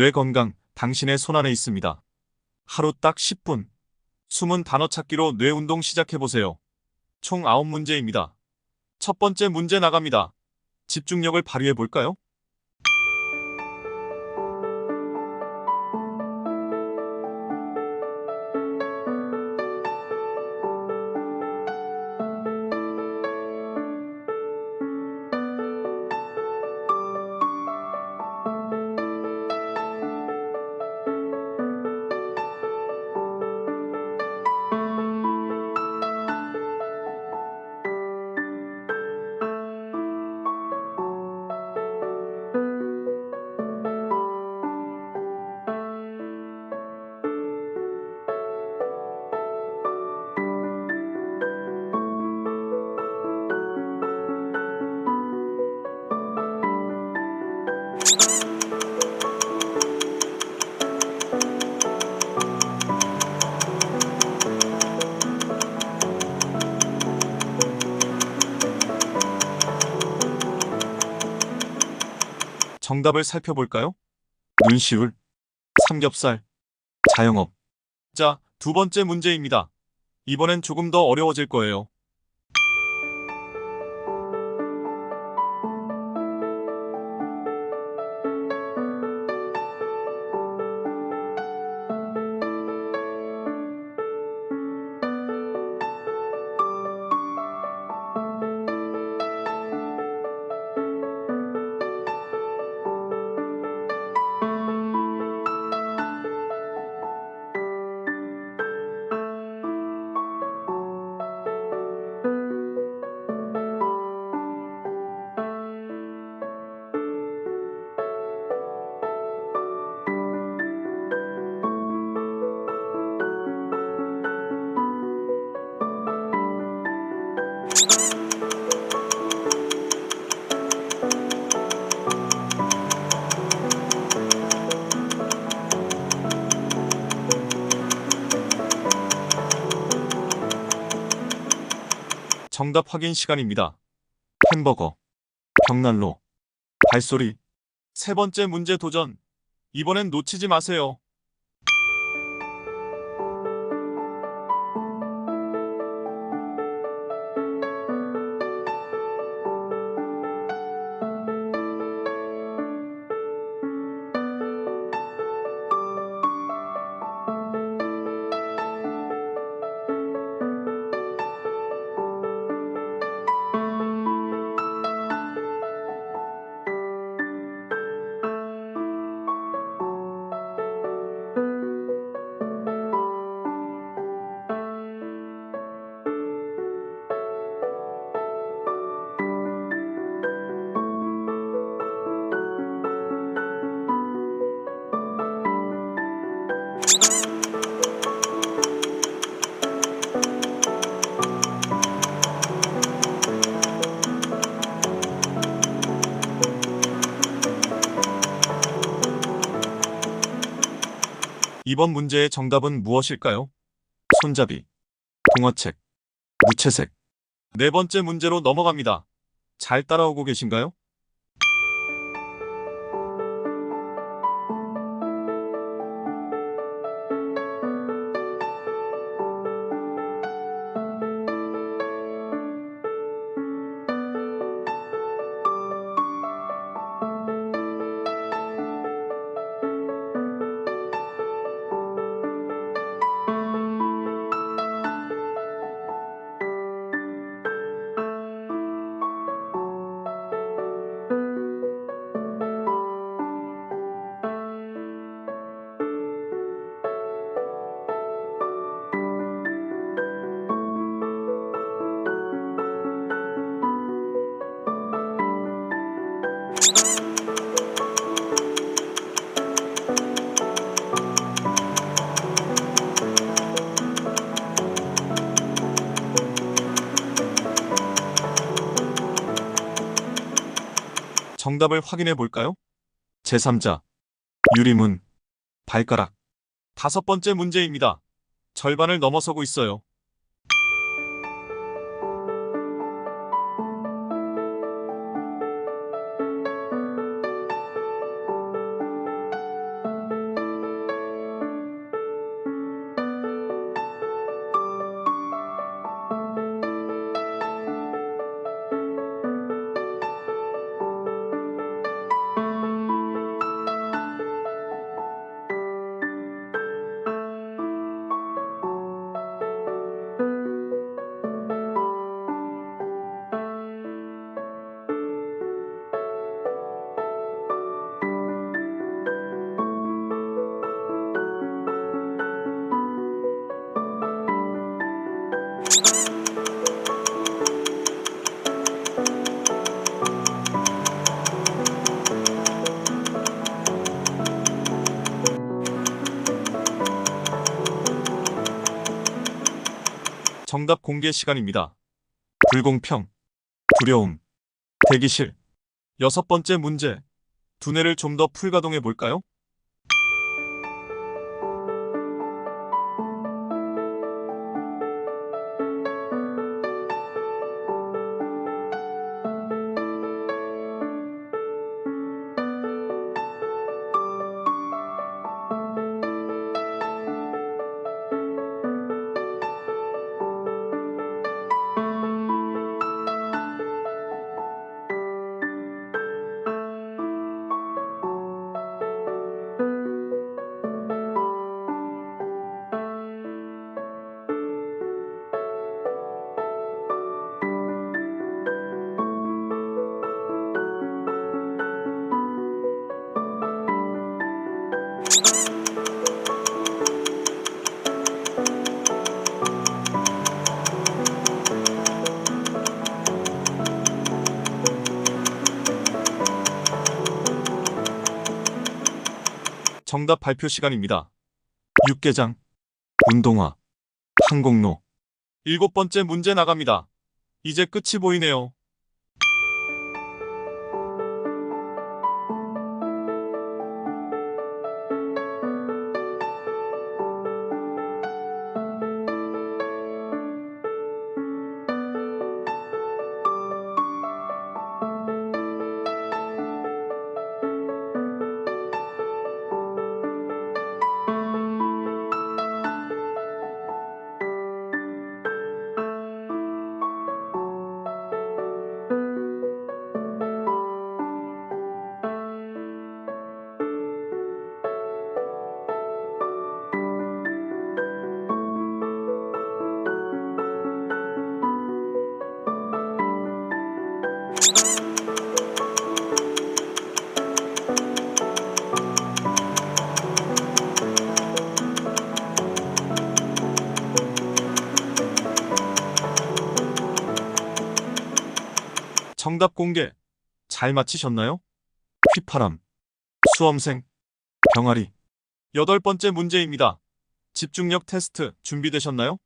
뇌 건강 당신의 손안에 있습니다. 하루 딱 10분. 숨은 단어 찾기로 뇌 운동 시작해 보세요. 총 9문제입니다. 첫 번째 문제 나갑니다. 집중력을 발휘해 볼까요? 정답을 살펴볼까요? 눈시울, 삼겹살, 자영업. 자, 두 번째 문제입니다. 이번엔 조금 더 어려워질 거예요. 정답 확인 시간입니다. 햄버거, 벽난로, 발소리. 세 번째 문제 도전. 이번엔 놓치지 마세요. 이번 문제의 정답은 무엇일까요? 손잡이, 동화책, 무채색. 네 번째 문제로 넘어갑니다. 잘 따라오고 계신가요? 정답을 확인해 볼까요? 제3자, 유리문, 발가락. 다섯 번째 문제입니다. 절반을 넘어서고 있어요. 정답 공개 시간입니다. 불공평, 두려움, 대기실. 여섯 번째 문제. 두뇌를 좀 더 풀가동해 볼까요? 정답 발표 시간입니다. 육개장, 운동화, 항공로. 일곱 번째 문제 나갑니다. 이제 끝이 보이네요. 정답 공개. 잘 맞히셨나요? 휘파람, 수험생, 병아리. 여덟 번째 문제입니다. 집중력 테스트 준비되셨나요?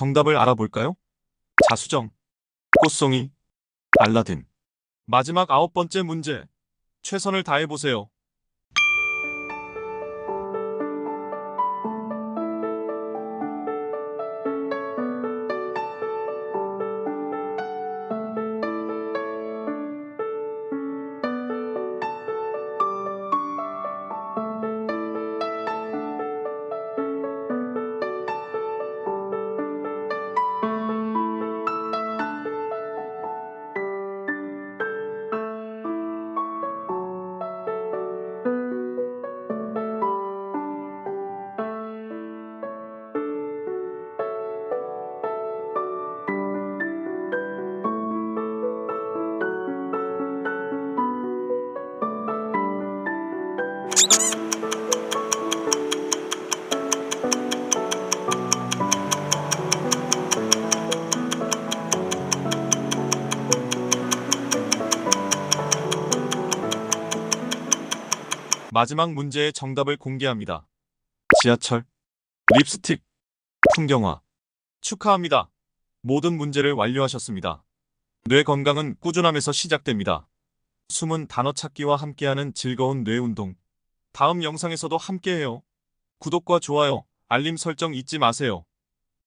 정답을 알아볼까요? 자수정, 꽃송이, 알라딘. 마지막 아홉 번째 문제. 최선을 다해보세요. 마지막 문제의 정답을 공개합니다. 지하철, 립스틱, 풍경화. 축하합니다. 모든 문제를 완료하셨습니다. 뇌 건강은 꾸준함에서 시작됩니다. 숨은 단어 찾기와 함께하는 즐거운 뇌 운동. 다음 영상에서도 함께해요. 구독과 좋아요, 알림 설정 잊지 마세요.